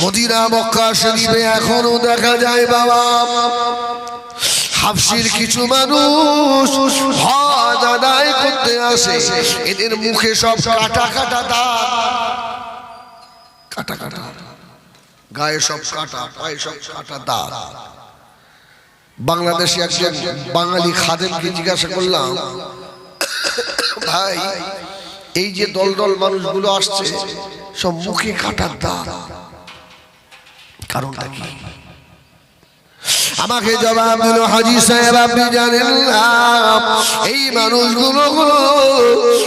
Medina Mecca শরীফে এখনও দেখা যায় বাবা। হাফসির কিছু মানুষ হজ করতে আসে। এদের মুখে সব কাটা কাটা দাগ। কাটা কাটা। গায়ে সব কাটা, পায়ে সব কাটা দাগ। বাংলাদেশে একজন বাঙালি খাদেমকে জিজ্ঞাসা করলাম, ভাই, এই যে দল দল মানুষগুলো আসছে, সব মুখে কাটার দাগ। কারণটা কি? আমাকে জবাব দিল হাজি সাহেব, আপনি জানেন এই মানুষগুলো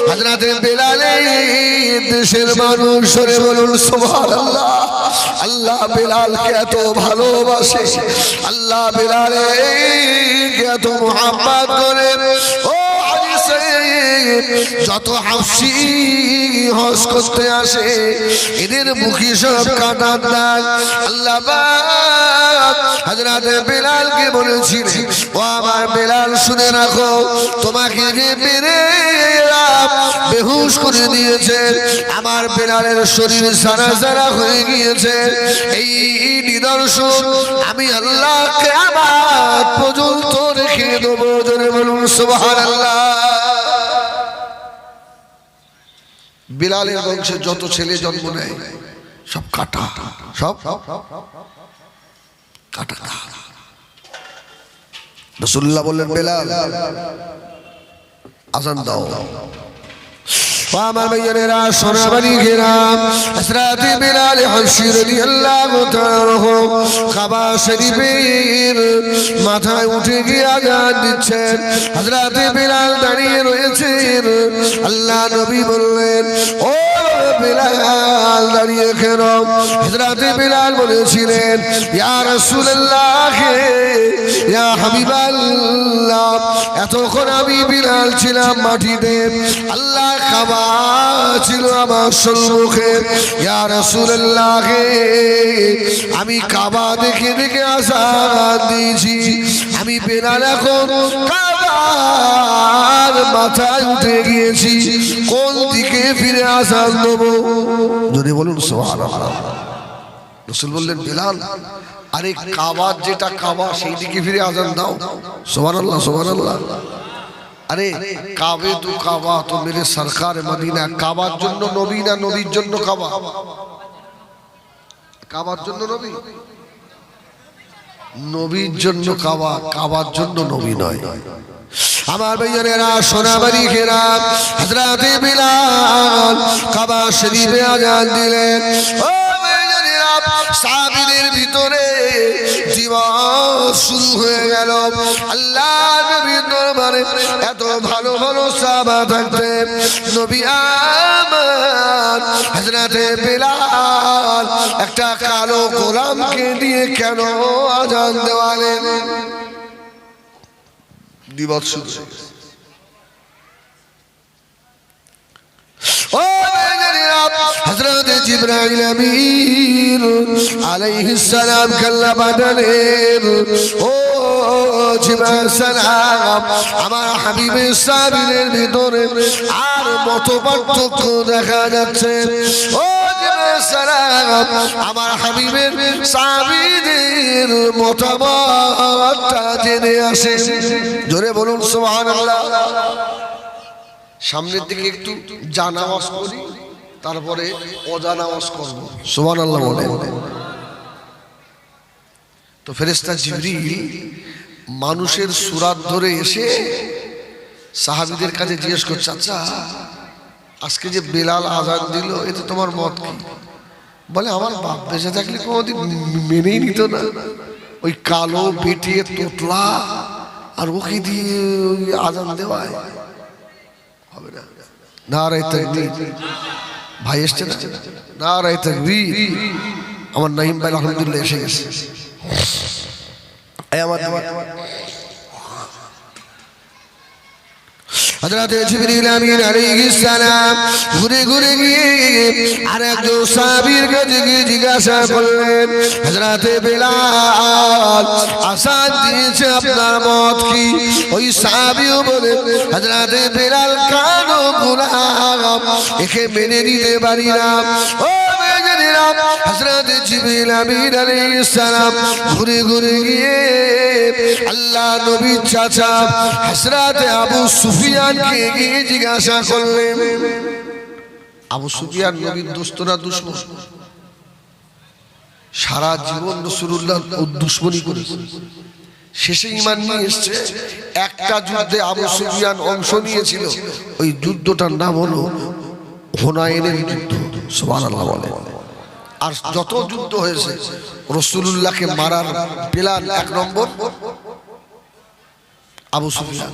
হাজরাতে বেলালে দেশের মানুষ। বলুন, সুবহানাল্লাহ। আল্লাহ বেলালকে এত ভালোবাসে। আল্লাহ বেলালে এত মোহাম্মত করে। ও সাহেব যত হাফসি হজ করতে আসে, এদের মুখে সব কাটার দাগ। আল্লাহ আমার তোমাকে বেহুশ করে দিয়েছে, আমার বেলালের শরীর সারা সারা হয়ে গিয়েছে। এই নিদর্শন আমি আল্লাহকে পর্যন্ত রেখে দেবো। বলুন, সুবহানাল্লাহ। বিলালের বংশে যত ছেলে জন্ম নেয়, সব কাটা সব? কাটা রসুল্লাহ বললেন, বেলাল, আজান দাও। আমার ভাইয়েরা সোনাবাড়ি গেলাম হযরতে বিলাল হাসি রাদিয়াল্লাহু তাআলা কাবা শরীফের মাথায় উঠে গিয়ে আজান দিচ্ছেন। হযরতে বিলাল দাঁড়িয়ে রয়েছেন। আল্লাহ নবী বললেন, ও বিলাল দাঁড়িয়ে কেন হযরতে বিলাল বলেছিলেন, ইয়া রাসূলুল্লাহ, ইয়া হাবিবাল্লাহ, এতক্ষণ আমি বিলাল ছিলাম মাটিতে। আল্লাহ খাবার ছিল আমার সম্মুখে। ইয়া রাসূলুল্লাহ, আমি কাবা দেখে দেখে আসান দিয়েছি। আমি বেলাল এখন কাবার মাথায় উঠে গিয়েছি। কোন দিকে ফিরে আসান দেবো? যদি বলুন রসুল বললেন, বিলাল, আরে কাবার যেটা কাবা, সেই দিকে ফিরে আজান দাও। সুবহানাল্লাহ সুবহানাল্লাহ। আরে কাবে তো কাবা, তো মেরে সরকার মদিনা। কাবার জন্য নবী না নবীর জন্য কাবা? কাবার জন্য নবী? নবীর জন্য কাবা, কাবার জন্য নবী নয়। আমার ভাইয়েরা সোনাবাড়ি ঘেরা হজরতে বিলাল কাবা শরীফে আজান দিলেন। ও সাবিনের ভিতরে দিবস শুরু হয়ে গেল। আল্লাহ নবীর দরবারে এত ভালো ভালো সাহাবা থাকতে নবী আমার হজরতে বিলাল একটা কালো গোলামকে দিয়ে কেন আজান দেওয়ালেন? দিবস শুরু হয়ে গেছে। হজরত জিব্রাইল ও জিব্রাইল সালাম, আমার হাবিবের সাবিনের ভিতরে আর মত পার্থক্য দেখা যাচ্ছে ও আমার হাবিবের সাবিদের মতামতটা জেনে আসে। জোরে বলুন, সুবহানাল্লাহ। সামনের দিকে একটু জানা জানাওয়াজ করি তারপরে অজানা করব সোমান আল্লাহ বলে তো ফেরেস্তা জিবরিল মানুষের সুরাত ধরে এসে সাহাবিদের কাছে জিজ্ঞেস করছে আচ্ছা আজকে যে বেলাল আজান দিল, এতে তোমার মত কি? বলে, আমার বাপ বেঁচে থাকলে কোনোদিন মেনেই নিত না। ওই কালো বেটিয়ে তোতলা আর ওকে দিয়ে ওই আজান দেওয়ায়। হবে না। নারায় তাকবীর। ভাই এসছে না? নারায় তাকবীর। আমার নাইম ভাই আলহামদুলিল্লাহ এসে গেছে। আমার হযরত জিবরিল আমিন আলাইহিস সালাম ঘুরে ঘুরে গিয়ে আর একজন সাহাবীর কাছে গিয়ে জিজ্ঞাসা করলেন, হযরত বেলাল, আসাদ দিয়েছে আপনার মত কি? ওই সাহাবীও বলে, হযরত বেলাল কানো গোলাম? একে মেনে নিতে পারি না। ও জিবরিল আমিন আলাইহিস সালাম ঘুরে ঘুরে গিয়ে আল্লাহ নবীর চাচা হযরত আবু সুফিয়ানকে গিয়ে জিজ্ঞাসা করলেন, আবু সুফিয়ান নবীর দোস্ত না দুশমন। সারা জীবন রসুল্লাহ দুশ্মনী করেছে। শেষে ইমান নিয়ে এসছে। একটা যুদ্ধে আবু সুফিয়ান অংশ নিয়েছিল। ওই যুদ্ধটার নাম হলো হোনায়নের যুদ্ধ সোমান আল্লাহ বলে। আর যত যুদ্ধ হয়েছে রসুল্লাহকে মারার পেলান এক নম্বর আবু সুফিয়ান।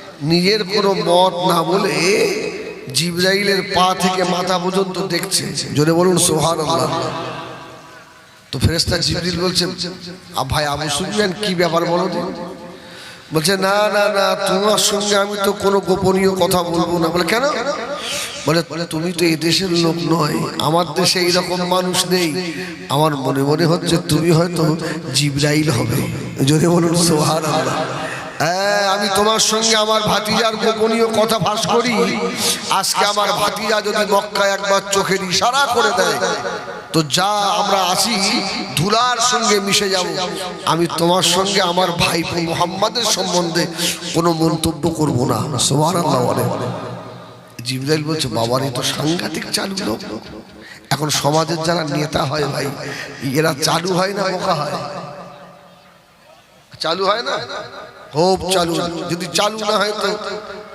নিজের কোনো মত না বলে জিব্রাইলের পা থেকে মাথা পর্যন্ত দেখছে। জোরে বলুন সোহান তো ফেরেস্তা জিবরিল বলছে, "আ ভাই, আবু সুফিয়ান, কি ব্যাপার বলো বলছে, না না না, তোমার সঙ্গে আমি তো কোনো গোপনীয় কথা বলব না। বলে, কেন? বলে, তুমি তো এই দেশের লোক নয়, আমার দেশে এইরকম মানুষ নেই। আমার মনে মনে হচ্ছে, তুমি হয়তো জিব্রাইল হবে। যদি বলুন সোহার আল্লাহ আমি তোমার সঙ্গে আমার ভাতিজার গোপনীয় কথা ফাঁস করি। আজকে আমার ভাতিজা যদি মক্কা একবার চোখের ইশারা করে দেয় তো যা আমরা আসি ধুলার সঙ্গে মিশে যাব। আমি তোমার সঙ্গে আমার ভাই ভাই মোহাম্মদের সম্বন্ধে কোনো মন্তব্য করব না। সোমান আল্লাহ বলে। জিবরাইল বলছে বাবার এই তো সাংঘাতিক চালু লোক। এখন সমাজের যারা নেতা হয় ভাই এরা চালু হয় না বোকা হয়? চালু হয় না? খুব চালু। যদি চালু না হয় তো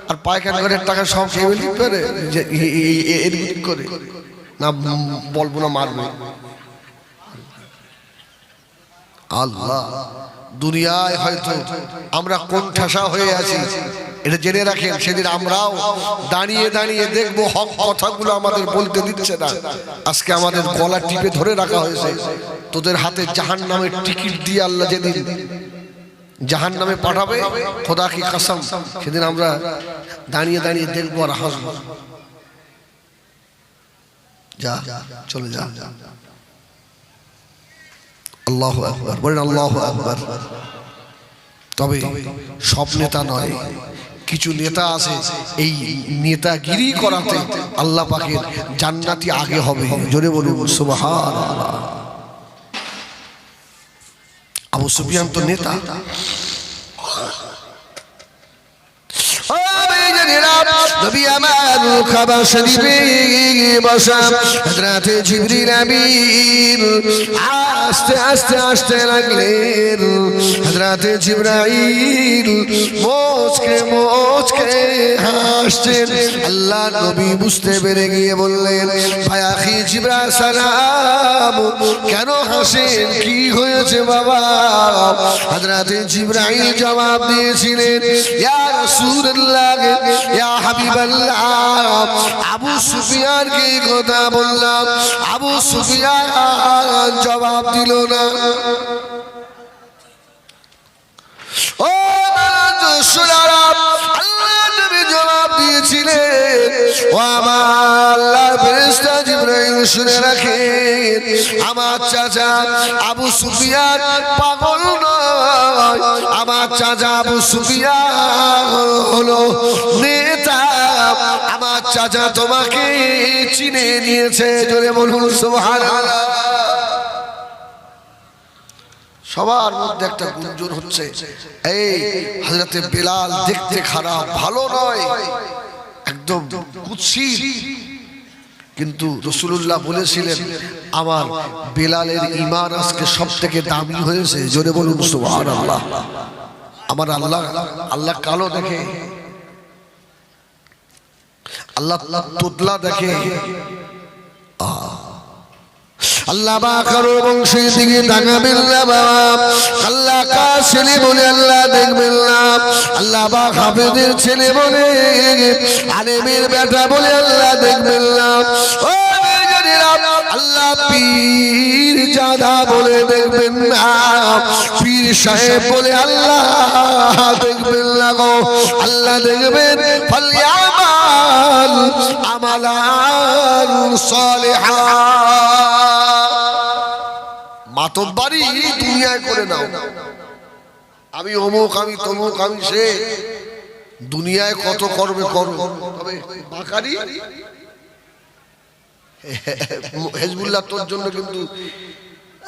আর পায়খানা ঘরের টাকা সব খেয়ে ফেলি করে করে। না, বলব না, মারবে। আল্লাহ, দুনিয়ায় হয়তো আমরা কোন ঠাসা হয়ে আছি, এটা জেনে রাখেন, সেদিন আমরাও দাঁড়িয়ে দাঁড়িয়ে দেখব হক কথাগুলো আমাদের বলতে দিচ্ছে না। আজকে আমাদের গলা টিপে ধরে রাখা হয়েছে, তোদের হাতে জাহান নামের টিকিট দিয়ে আল্লাহ যেদিন জাহান নামে পাঠাবে খোদা কি কাসাম। সেদিন আমরা দাঁড়িয়ে দাঁড়িয়ে দেখব আর হাসবো। যা, চলে যা। আল্লাহ আকবর, বলেন আল্লাহ আকবর। তবে সব নেতা নয়, কিছু নেতা আছে, এই নেতাগিরি করাতে আল্লাহ পাকের জান্নাতি আগে হবে। জোরে বলুন সুবহান আবু সুফিয়ান তো নেতা ও আস্তে আস্তে আস্তে লাগলেন। হযরতে জিবরাইল মোচকে মোচকে হাসছেন। আল্লাহ নবী বুঝতে পেরে গিয়ে বললেন, ভাই আখি জিবরা সালাম, কেন হাসেন? কি হয়েছে বাবা? হযরতে জিবরাইল জবাব দিয়েছিলেন, ইয়া রাসূলুল্লাহ ইয়া হাবিবাল্লাহ, আবু সুফিয়ান কি কথা বললাম? আবু সুফিয়ান জবাব দিল না। ও সোনারা আল্লাহ নবী জবাব দিয়েছিলেন ও আমার, আল্লাহর ফেরেশতা জিবরাইল শুনে রাখেন আমার চাচা আবু সুফিয়ান পাগল নয়। আমার চাচা আবু সুফিয়ান হলো নেতা। আমার চাচা তোমাকে চিনে নিয়েছে, জোরে বলুন সুবহানাল্লাহ। সবার মধ্যে একটা গুঞ্জন হচ্ছে, এই হজরতে বেলাল দেখতে খারাপ, ভালো নয়। একদম কুৎসিত। কিন্তু রসুল্লাহ বলেছিলেন, আমার বেলালের ইমান আজকে সব থেকে দামি হয়েছে। জোরে বলুন সুবহান আল্লাহ আমার আল্লাহ আল্লাহ কালো দেখে, আল্লাহ তোতলা দেখে। আল্লাহ কারও বংশের দিকে তাকাবেন না বাবা আল্লাহ কার ছেলে বলে আল্লাহ দেখবেন না। আল্লাহ বা হাফেদের ছেলে বলে, আলেমের বেটা বলে আল্লাহ দেখবেন না। ও আল্লাহ পীর জাদা বলে দেখবেন না। পীর সাহেব বলে আল্লাহ দেখবেন না গো। আল্লাহ দেখবেন আমালান সালিহা। মাতব্বারি দুনিয়ায় করে নাও। আমি অমুক, আমি তমুক, আমি সে। দুনিয়ায় কত করবে করো হেজবুল্লাহ তোর জন্য কিন্তু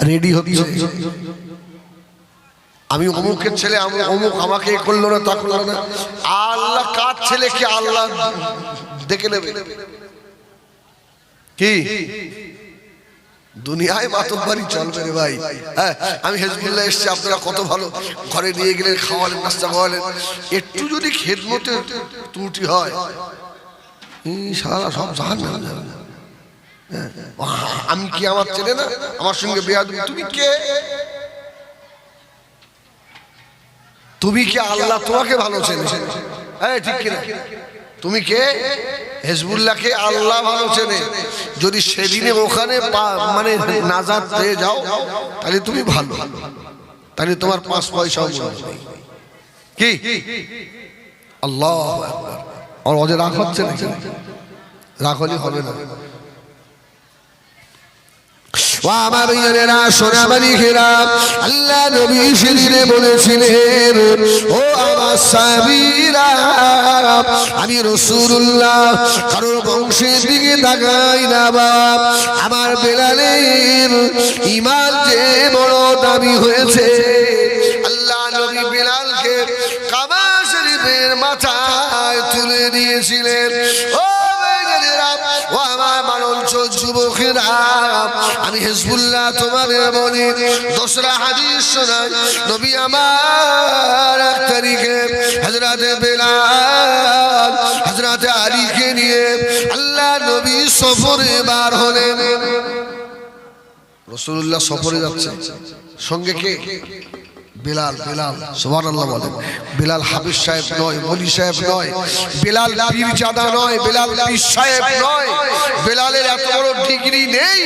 রেডি হচ্ছে। আমি অমুকের ছেলে, আমি অমুক আমাকে করল না, তা করল না। আল্লাহ কার ছেলে কি আল্লাহ দেখে নেবে? কি? দুনিয়ায় মাতব বাড়ি চলবে রে ভাই। হ্যাঁ আমি হেজবুল্লাহ এসছি আপনারা কত ভালো ঘরে নিয়ে গেলেন খাওয়ালেন নাস্তা খাওয়ালেন। একটু যদি খেদমতে ত্রুটি হয় সারা সব জাহান হ্যাঁ, আমি কি আমার ছেলে না? আমার সঙ্গে বেয়াদ তুমি কে? তুমি কি আল্লাহ তোমাকে ভালো চেনে? হ্যাঁ ঠিক কিনা? তুমি কে? হেজবুল্লাহকে আল্লাহ ভালো চেনে। যদি সেদিনে ওখানে মানে নাজাদ পেয়ে যাও, তাহলে তুমি ভালো। তাহলে তোমার পাঁচ নেই। কি? আল্লাহ আর ওদের রাগ হচ্ছে না রাগ হলে হবে না। ও আমার ভাইয়েরা সোনামানি ঘেরা, আল্লাহ নবী সেদিনে বলেছিলেন, ও আমার আমি রসুল্লাহ কারোর বংশের দিকে তাকাই না বাপ আমার বেলালের ইমান যে বড় দাবি হয়েছে, আল্লাহ নবী বেলালকে কাবা শরীফের মাথায় তুলে দিয়েছিলেন আমি বলি, দোসরা হাদিস শোনাই। নবী আমার এক তারিখে হজরতে বেলাল আলীকে নিয়ে আল্লাহ নবী সফরে বার হলেন। রসুল্লাহ সফরে যাচ্ছে। সঙ্গে কে? বেলাল বেলাল সোহান আল্লাহ বলেন। বেলাল হাফিজ সাহেব নয়, মলি সাহেব নয়, বেলাল পীরজাদা নয়, বেলাল পীর সাহেব নয়, বেলালের এত বড় ডিগ্রি নেই,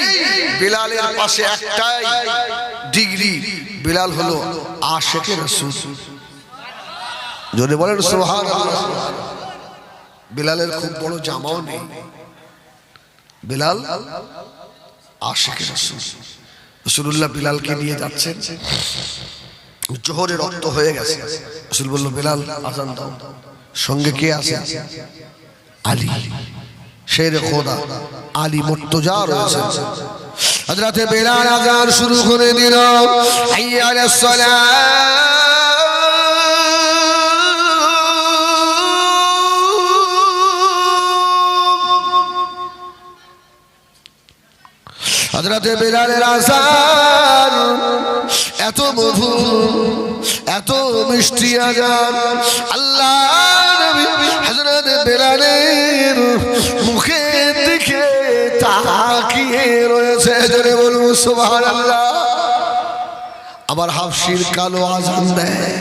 বেলালের পাশে একটাই ডিগ্রি, বেলাল হলো আশেকের রসুল। যদি বলেন সোহান বেলালের খুব বড় জামাও নেই। বেলাল আশেকের রসুল। রসুল্লাহ বিলালকে নিয়ে যাচ্ছেন। জোহরে রক্ত হয়ে গেছে। রসুল বলল, বেলাল, আজান দাও। সঙ্গে কে আছে? আলী। শের খোদা, আলী মর্তজা রয়েছে। হযরতে বেলাল আজান শুরু করে দিল। হাইয়া আলাস হজরতে বেলালের আসান এত মধু, এত মিষ্টি আজান। আল্লাহ হজরত বেলালের মুখের দিকে তাকিয়ে রয়েছে। জোরে বলুন সুবহান আল্লাহ আবার হাফসির কালো আজান দেয়।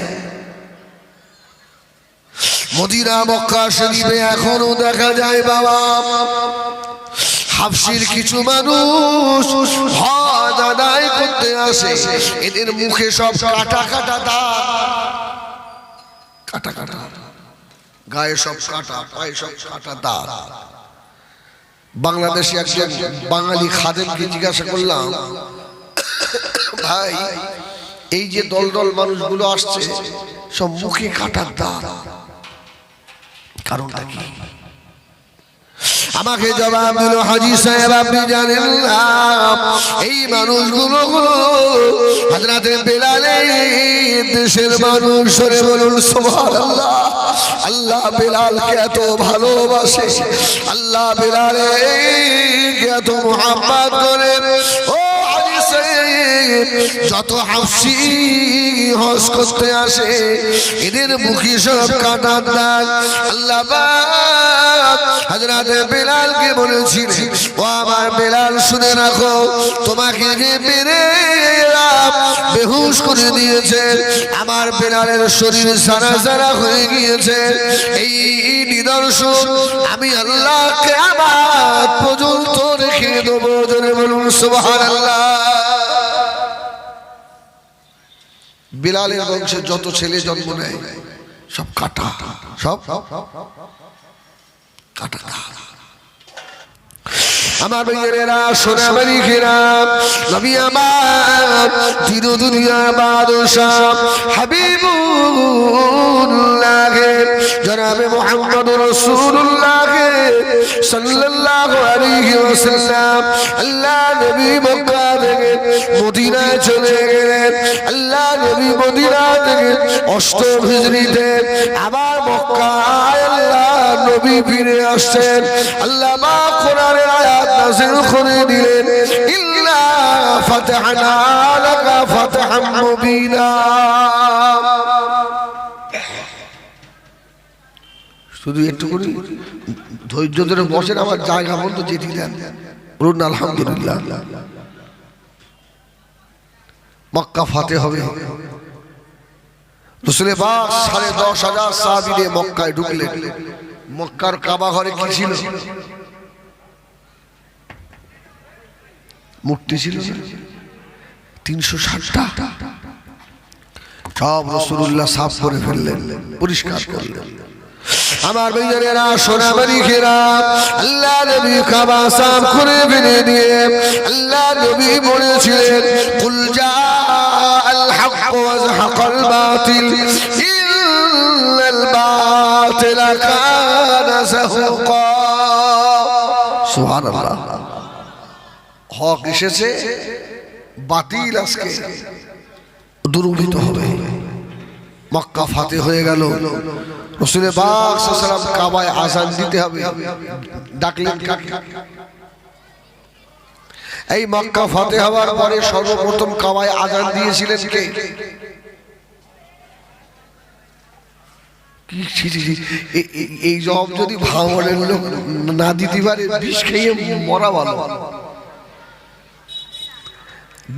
মদিনা মক্কা শরীফে এখনও দেখা যায়, বাবা। হাফসির কিছু মানুষ হজ আদায় করতে আসে। এদের মুখে সব কাটা কাটা দাগ। কাটা কাটা। গায়ে সব কাটা পায়ে সব কাটা দাগ। বাংলাদেশে একজন বাঙালি খাদেমকে জিজ্ঞাসা করলাম ভাই এই যে দল দল মানুষগুলো আসছে সব মুখে কাটার দাগ। কারণটা কি? আমাকে জবাব দিল হাজি সাহেব, আপনি জানেন এই মানুষগুলো হাজরাতে বেলালে দেশের মানুষ বলুন আল্লাহ বেলালকে এত ভালোবাসে, আল্লাহ বেলালে এত মোহাম্মত করে। ও যত হাফসি হজ করতে আসে, এদের মুখী সব কাটার দাগ। আল্লাহ হাজরাতে বেলালকে বলেছিলেন, ও আমার বেলাল, শুনে রাখো, তোমাকে যে মেরে বেহুশ করে দিয়েছে, আমার বেলালের শরীর সারা সারা হয়ে গিয়েছে। এই নিদর্শন আমি আল্লাহকে আমার পর্যন্ত রেখে দেবো, জোরে বলুন, সুবহানাল্লাহ। বিলালের বংশে যত ছেলে জন্ম নেয়, সব কাটা, সব কাটা আমার ভাইয়েরা সোনা বাড়ি খেরাম নবী আমার দিন দুনিয়া বাদশাহ। হাবিবুল্লাহ, জনাবে মোহাম্মদ রাসূলুল্লাহ সাল্লাল্লাহু আলাইহি ওয়াসাল্লাম। আল্লাহ নবী মক্কা থেকে মদিনায় চলে গেলেন। আল্লাহ নবী মদিনা থেকে অষ্টম হিজরিতে আবার মক্কায় আল্লাহ নবী ফিরে আসছেন। আল্লাহ মা কোরআনের আয়াত নাযিল করে দিলেন ইল্লা ফাতহনা লাকা ফাতহাম মুবিনা। শুধু একটু করে ধৈর্য ধরে বসেন আমার জায়গা বলতো যেটি দেন। বলুন আলহামদুলিল্লাহ। মক্কা ফাতে হবে। রসুলের বাস সাড়ে দশ হাজার সাহাবিরে মক্কায় ঢুকলেন। মক্কার কাবা ঘরে কি ছিল? মূর্তি ছিল। তিনশো ষাটটা। সব রসুল্লাহ সাফ করে ফেললেন, পরিষ্কার করলেন। আমার ভাইজানেরা সোনাবাড়ি ঘেরা আল্লাহ নবী কাবা সাফ করে ফেলে দিয়ে আল্লাহ নবী বলেছিলেন, কুল জা আল হক এসেছে, বাতিল আজকে। দুর্গিত হবে। মক্কা ফাতে হয়ে গেল। রসুলে বাকসালাম কাবায় আজান দিতে হবে। ডাকলেন এই মক্কা ফাতে হওয়ার পরে সর্বপ্রথম কাবায় আজান দিয়েছিলেন কে? এই জব যদি ভাঙনের লোক না দিতে পারে, বিষ খেয়ে মরা ভালো।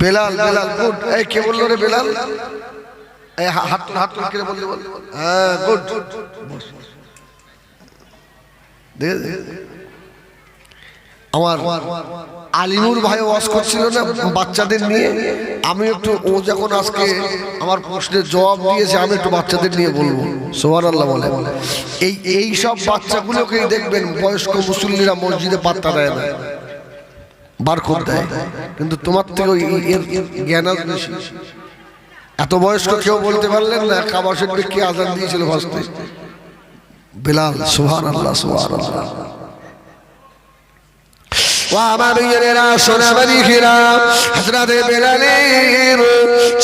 বেলাল বেলাল গুড এই কে বলল রে বেলাল? এই হাত হাত কে বললে? বল হ্যাঁ গুড আমার আলিমুর ভাই ওয়াজ করছিল না বাচ্চাদের নিয়ে? আমি একটু ও যখন আজকে আমার প্রশ্নের জবাব দিয়েছে আমি একটু বাচ্চাদের নিয়ে বলব। সোহান আল্লাহ বলে। এই এই সব বাচ্চাগুলোকেই দেখবেন বয়স্ক মুসল্লিরা মসজিদে পাত্তা দেয় না। বার করে দেয়। কিন্তু তোমার থেকে এর জ্ঞান আজ বেশি। এত বয়স্ক কেউ বলতে পারলেন না, কাবা শরীফে কি আজান দিয়েছিল ফার্স্টে বেলাল সুহান আল্লাহ সুহান আল্লাহ ও আমার ইয়েরা সোনাবাড়ি ঘেরা হাজরাতে বেলালের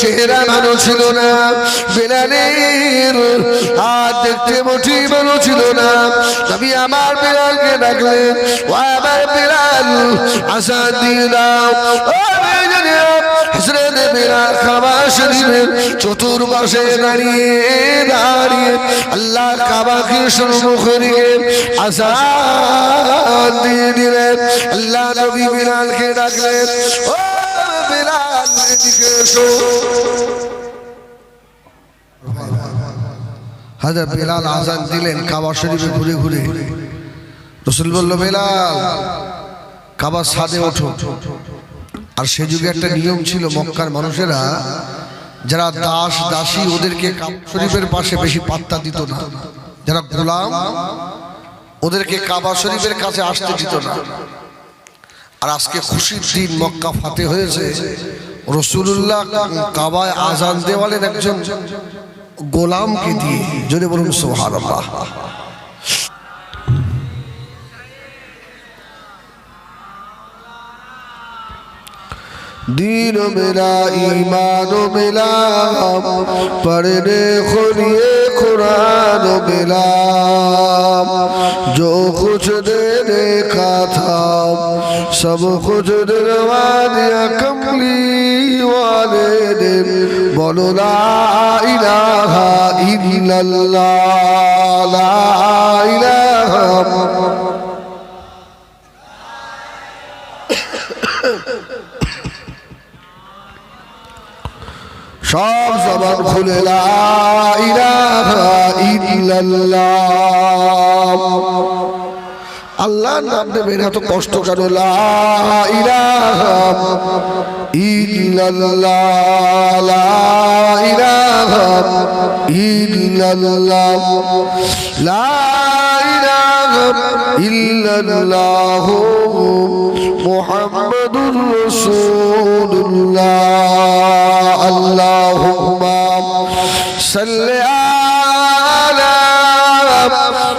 চেহারা ভালো ছিল না। বেলালের হাত দেখতে মুঠি ভালো ছিল না। তবে আমার বেলালকে ডাকলেন, ও আমার বেলাল আশা দিয়ে দাও। হজরতে বেলাল কাবা শরীফের চতুর্পাশে দাঁড়িয়ে দাঁড়িয়ে আল্লাহ কাবাকে সম্মুখ রেখে আসাদ দিয়ে দিলেন। আল্লাহ নবী বিলালকে ডাকলেন, ও বিলাল, এদিকে এসো। হাজার বেলাল আজান দিলেন কাবা শরীফে ঘুরে ঘুরে। রসুল বলল, বেলাল, কাবার সাদে ওঠো। আর সে যুগে একটা নিয়ম ছিল মক্কার মানুষেরা যারা দাস দাসী ওদেরকে কাবা শরীফের পাশে বেশি পাত্তা দিত না। যারা গোলাম ওদেরকে কাবা শরীফের কাছে আসতে দিত না। আর আজকে খুশির দিন মক্কা ফাতে হয়েছে। রসুল্লাহ কাবায় আজান দেওয়ালের একজন গোলামকে দিয়ে। যদি বলুন সোহার دین میرا ایمان ملا پڑھنے خلیے قرآن ملا جو کچھ دینے کا تھا سب کچھ دلوا دیا کملی والے نے بولو لا الہ الا اللہ لا الہ সব জবান খুলে আল্লাহর নাম নেবেন এত কষ্ট কেন? ইল্লাল্লাহ। إلا الله محمد رسول الله. اللهم صل على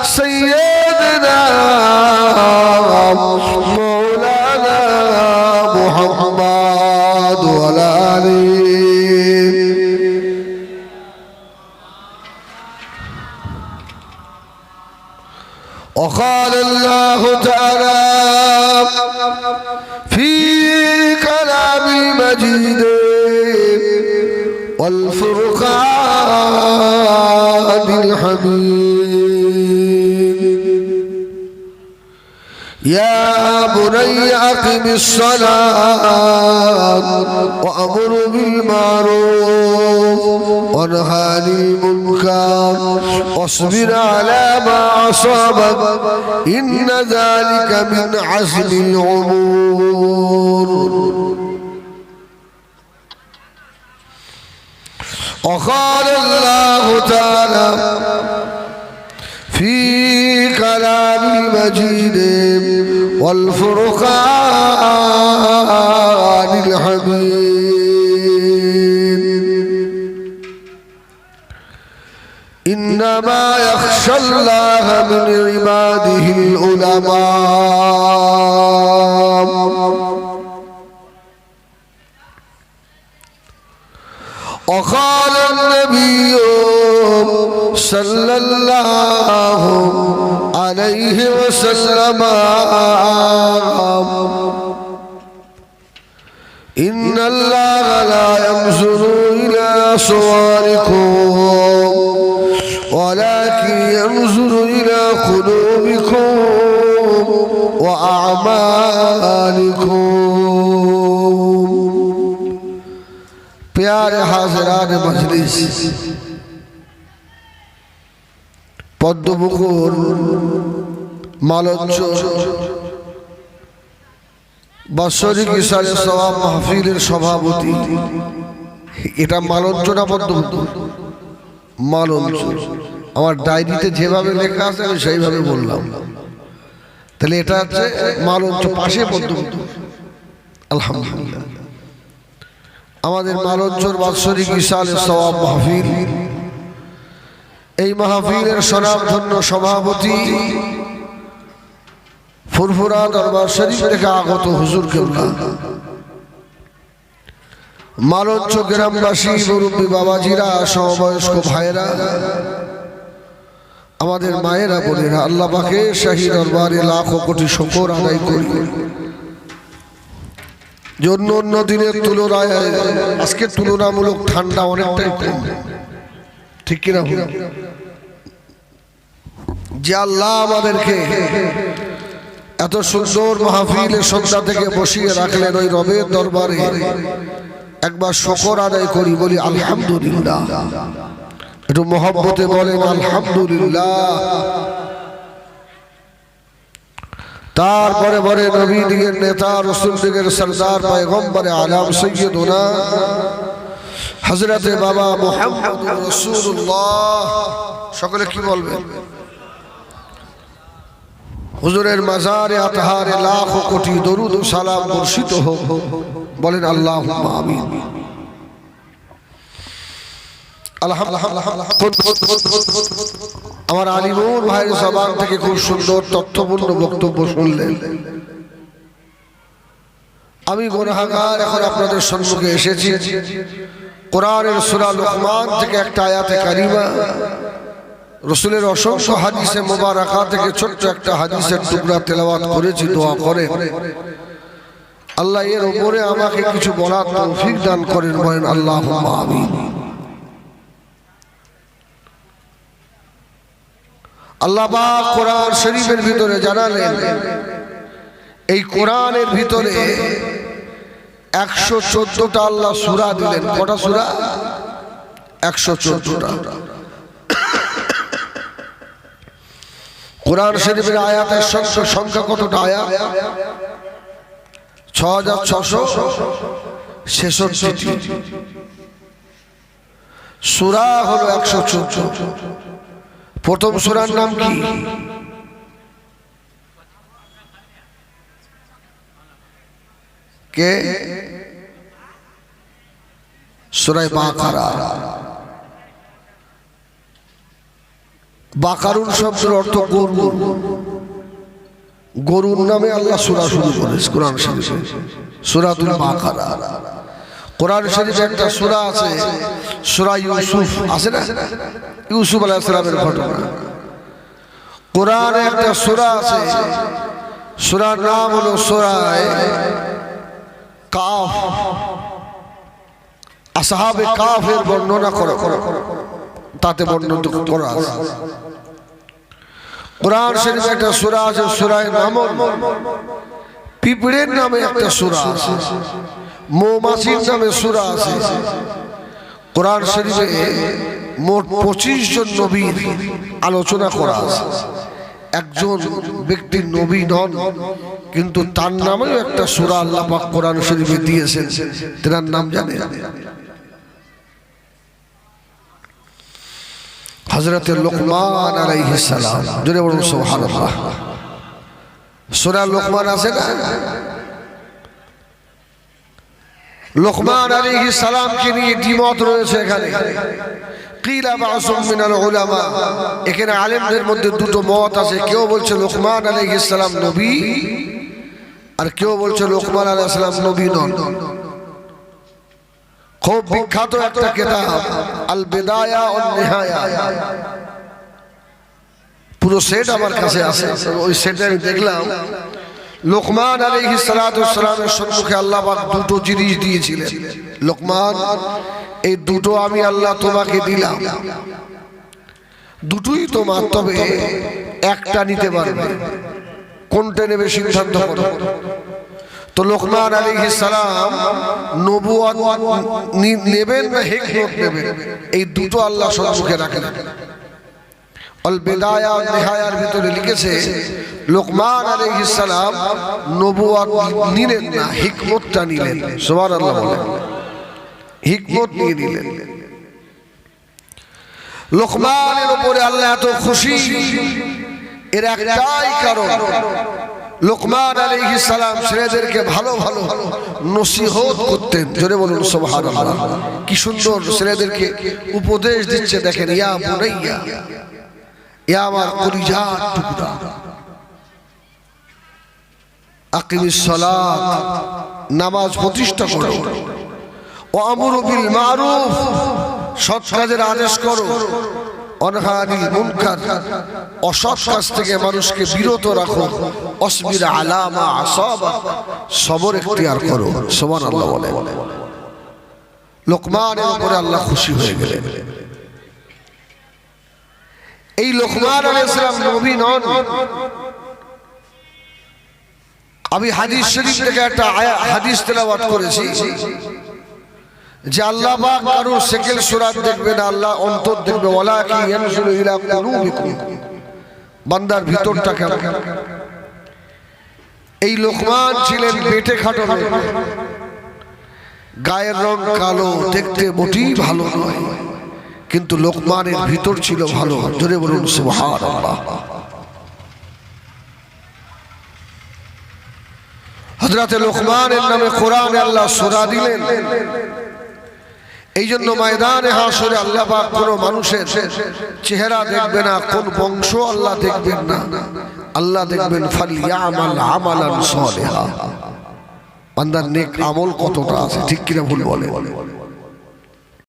سيدنا يا بني أقم الصلاة وأمر بالمعروف وانهى عن المنكر واصبر على ما أصابك إن ذلك من عزم الأمور. وقال الله تعالى في كلام المجيد والفرقان الحميد. إنما يخشى الله من عباده العلماء. وقال النبي صلى الله عليه وسلم إن الله لا ينظر إلى صوركم ولكن ينظر إلى قلوبكم وأعمالكم प्यार हाजरान मजलिस পদ্মমুকুর মালঞ্চ বাৎসরিক ইসারে সবাব মাহফিলের সভাপতি। এটা মালঞ্চ না পদ্মমুকুর মালঞ্চ আমার ডায়েরিতে যেভাবে লেখা আছে, আমি সেইভাবে বললাম। তাহলে এটা হচ্ছে মালঞ্চ পাশে পদ্মমুকুর আলহামদুলিল্লাহ। আমাদের মালঞ্চর বাৎসরিক ইসালে সওয়াব মাহফিল এই মাহফিলের সনামধন্য সভাপতি ফুরফুরা দরবার শরীফ থেকে আগত হুজুর কেবলা মালঞ্চ গ্রামবাসী, মুরব্বী বাবাজিরা, সমবয়স্ক ভাইরা আমাদের মায়েরা, বোনেরা, আল্লাহ পাকে শাহী দরবারে লাখো কোটি শকর আদায় করি। জন্য অন্য দিনের তুলনায় আজকে তুলনামূলক ঠান্ডা অনেকটাই কম। ঠিক কিনা? যে আল্লাহ আমাদেরকে এত সুন্দর মাহফিলে সন্ধ্যা থেকে বসিয়ে রাখলেন ওই রবের দরবারে, একবার শকর আদায় করি, বলি আলহামদুলিল্লাহ। একটু মহব্বতে বলেন, আলহামদুলিল্লাহ। তারপরে পরে নবী দিগের নেতা রসুল দিগের সরদার, পয়গম্বরে আলাম, সৈয়দুনা। হজরতে বাবা মোহাম্মদ রসুল্লাহ সকলে কি বলবেন হুজুরের মাজারে আতহারে লাখ কোটি দরুদ সালাম বর্ষিত হোক। বলেন আল্লাহ আমিন। আমার আলিমুর ভাইয়ের জবান থেকে খুব সুন্দর তথ্যপূর্ণ বক্তব্য শুনলেন। আমি গোনাহাগার এখন আপনাদের সম্মুখে এসেছি। কোরআনের সুরা লোকমান থেকে একটা আয়াতে কারিমা, রসুলের অসংখ্য হাদিসে মোবারাকা থেকে ছোট্ট একটা হাদিসের টুকরা তেলাবাত করেছি, দোয়া করে আল্লাহ এর উপরে আমাকে কিছু বলার তৌফিক দান করেন, বলেন আল্লাহ আল্লাহ কোরআন শরীফের ভিতরে জানালেন, এই কোরআনের ভিতরে একশো চোদ্দটা আল্লাহ সুরা দিলেন। কটা সুরা? একশো চোদ্দটা। কোরআন শরীফের আয়াতের সংখ্যা সংখ্যা কতটা আয়াত ছ হাজার ছশো ছেষট্টি সুরা হলো একশো চোদ্দ। প্রথম সুরার নাম কি? কে? সুরাই বাকারা। বাকারুন শব্দের অর্থ গরু। গরুর নামে আল্লাহ সুরা শুরু করেছে কোরআন শরীফে। সুরাতুল বাকারা। কোরআন শরীফে একটা সুরা আছে, সুরা ইউসুফ। আছে না? ইউসুফ আলাইহিস সালামের ঘটনা। কোরআনে একটা সুরা আছে, সুরার নাম হলো সুরায় কাফ। আসহাবে কাফের বর্ণনা করো। তাতে বর্ণনা করা আছে। কোরআন শরীফে একটা সুরা আছে সুরায় নামল। পিঁপড়ের নামে একটা সুরা আছে। মৌমাছির নামে সুরা আছে। কোরআন শরীফে মোট পঁচিশ জন নবীর আলোচনা করা আছে। একজন ব্যক্তির নবী নন, কিন্তু তার নামেও একটা সুরা আল্লাহ পাক কোরআন শরীফে দিয়েছেন। তেনার নাম জানে হজরত লোকমান আলাইহিস সালাম। জোরে বলুন, সুবহানাল্লাহ। সূরা লোকমান আছে না? লোকমান আলাইহিস সালামকে নিয়ে দ্বিমত রয়েছে এখানে। এখানে আলেমদের মধ্যে দুটো মত আছে। কেউ বলছে লোকমান আলাইহিস সালাম নবী, আর কেউ বলছে লোকমান আলাইহিস সালাম নবী নন। খুব বিখ্যাত একটা কিতাব আল বিদায়া নিহায়া পুরো সেট আমার কাছে আছে। ওই সেটে আমি দেখলাম লোকমান আলাইহিস সালাতু সালামের সম্মুখে আল্লাহ দুটো জিনিস দিয়েছিলেন। লোকমান, এই দুটো আমি আল্লাহ তোমাকে দিলাম। দুটোই তোমার তবে একটা নিতে পারবে। কোনটা নেবে সিদ্ধান্ত তো লোকমান আলী সালাম নবুয়াত নি- নেবেন না হিকমত নেবেন? এই দুটো আল্লাহ সম্মুখে রাখেন। অল বেদায়া ভিতরে লিখেছে, লোকমান নিলেন না, হিকমতটা নিলেন। বলেন। হিকমত নিয়ে নিলেন। লোকমানের উপরে আল্লাহ এত খুশি, এর একটাই কারণ, লোকমান আলাইহিস সালাম ছেলেদেরকে ভালো ভালো নসিহত করতেন। জোরে বলুন, সুবহানাল্লাহ। কি সুন্দর ছেলেদেরকে উপদেশ দিচ্ছে, দেখেন, ইয়া বুনাইয়া। ইয়া আমার কলিজার টুকরা। নামাজ প্রতিষ্ঠা করো। ও আমরু বিল মারুফ, সৎ কাজের আদেশ করো। অনহানিল অসৎ কাজ থেকে মানুষকে বিরত রাখো। অসবির আলামা আসাবা, সবর এখতিয়ার করো। সুবহানাল্লাহ বলে। লোকমানের উপরে আল্লাহ খুশি হয়ে গেলেন। এই লোকমান নবী নন। আমি হাদিস শরীফ থেকে একটা হাদিস তেলাওয়াত করেছি যে আল্লাহ পাক কারও সেকেল সুরাত দেখবে না আল্লাহ অন্তর দেখবে। ওলা কি বান্দার ভিতরটা কেমন? এই লোকমান ছিলেন বেটে খাটো। গায়ের রং কালো দেখতে মোটেই ভালো নয়। কিন্তু লোকমানের ভিতর ছিল ভালো। জোরে বলুন হজরতে লোকমানের নামে কোরআনে আল্লাহ সোরা দিলেন। এই জন্য ময়দানে হাসরে আল্লাহ পাক কোন মানুষের চেহারা দেখবে না, কোন বংশ আল্লাহ দেখবেন না। আল্লাহ দেখবেন ফালিয়ামাল আমালান সালিহা। বান্দার নেক আমল কতটা আছে, ঠিক কিনা ভুল বলে।